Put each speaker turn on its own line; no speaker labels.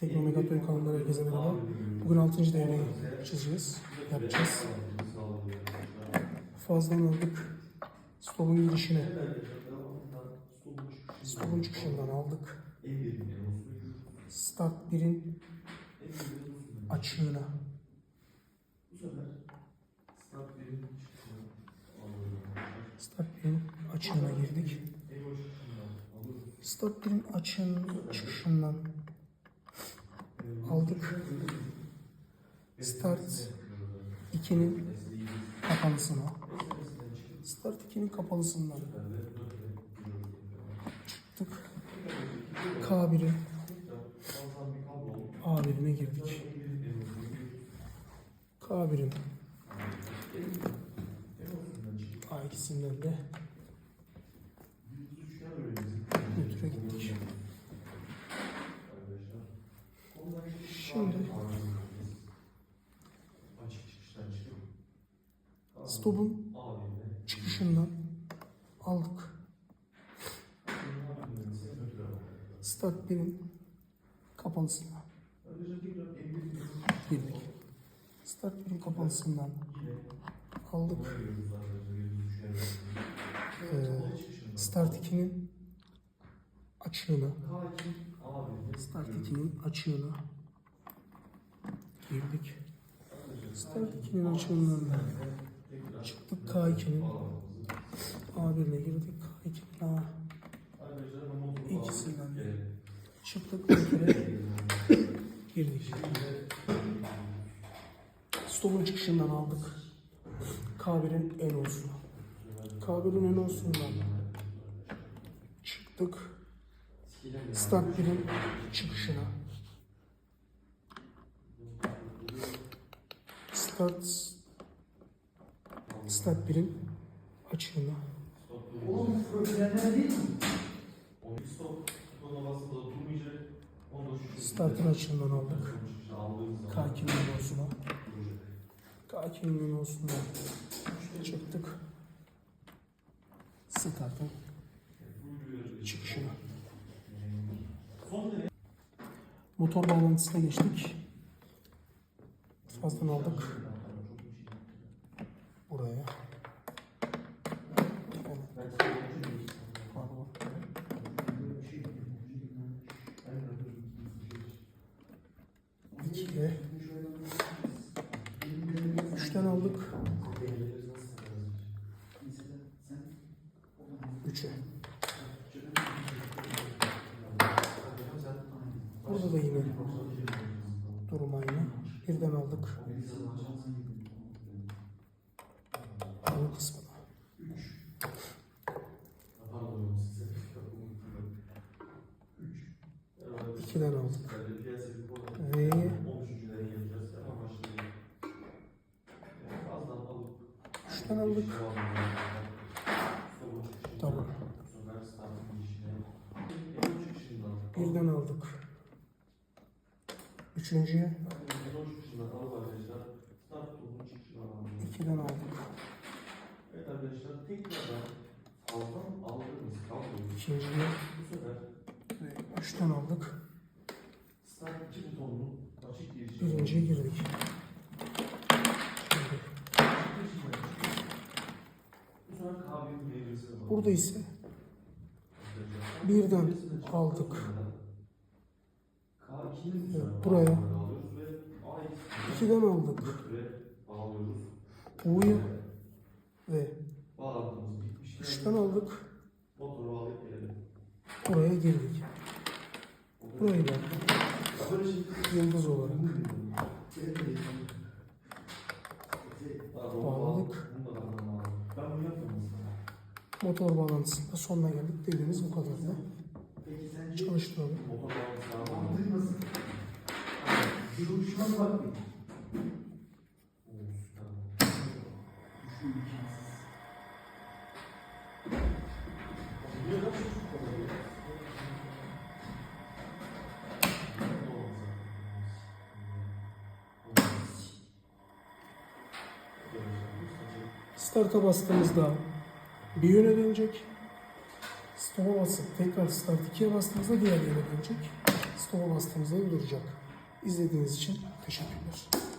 Teknomegatoy kanalları herkese merhaba. Bugün 6. devreyi çizeceğiz, yapacağız. Fazladan aldık. Stopun girişine. Stopun çıkışından aldık. Start 1'in açığına. Start 1'in açığına girdik. Start 1'in açığının çıkışından aldık. Start 2'nin kapalısına. Start 2'nin kapalısından çıktık. K1'in A1'ine girdik. K1'in A2'sinden de Şimdi stopun çıkışından aldık. Start 1'in kapalısına girdik. Start 1'in kapalısından aldık. Ee, start 2'nin açığına Start 2'nin açığına girdik. Start 2'nin açığından çıktık K2'nin A1'ine girdik. K2'nin A ikisinden de çıktık K2'ne girdik. Stopun çıkışından aldık. K1'in en olsunu. K1'in en olsundan çıktık. Start 1'in çıkışına. Start Start 1'in açığına.
Oğlum profesyonel değil mi?
Startın açığından aldık. K2'nin olsuna. K2'nin olsuna çıktık. Startın çıkışına. Motor bağlantısına geçtik. Fazladan aldık. Buraya. İkiye. Üçten aldık. Üçe. Burada da yine durum aynı. Birden aldık. Bu kısmına. İkiden aldık. Ve üçten aldık. Tamam. Birden aldık. Üçüncüye ikiden aldık.
Evet arkadaşlar tekrardan alttan aldığımız kabloyu bu sefer
üçten aldık.
start 2 butonunun açık girişi
Birinciye girdik. Şimdi
bu sefer K1 devresi var.
burada ise birden aldık.
K2'nin
Evet, buraya
alıyoruz ve A2
ikiden aldık. U'yu ve. Üçten aldık.
Motoru alıp gelelim.
Buraya girdik. Burayı da yıldız olarak Bağladık. Motor bağlantısında sonuna geldik. Dediğimiz bu kadardı.
Peki sence
Çalıştıralım.
Duruşuna bakmayın. Şu
Start'a bastığımızda bir yöne dönecek. Stop'a basıp tekrar start 2'ye bastığımızda diğer yöne dönecek.
Stop'a bastığımızda duracak. İzlediğiniz için teşekkürler.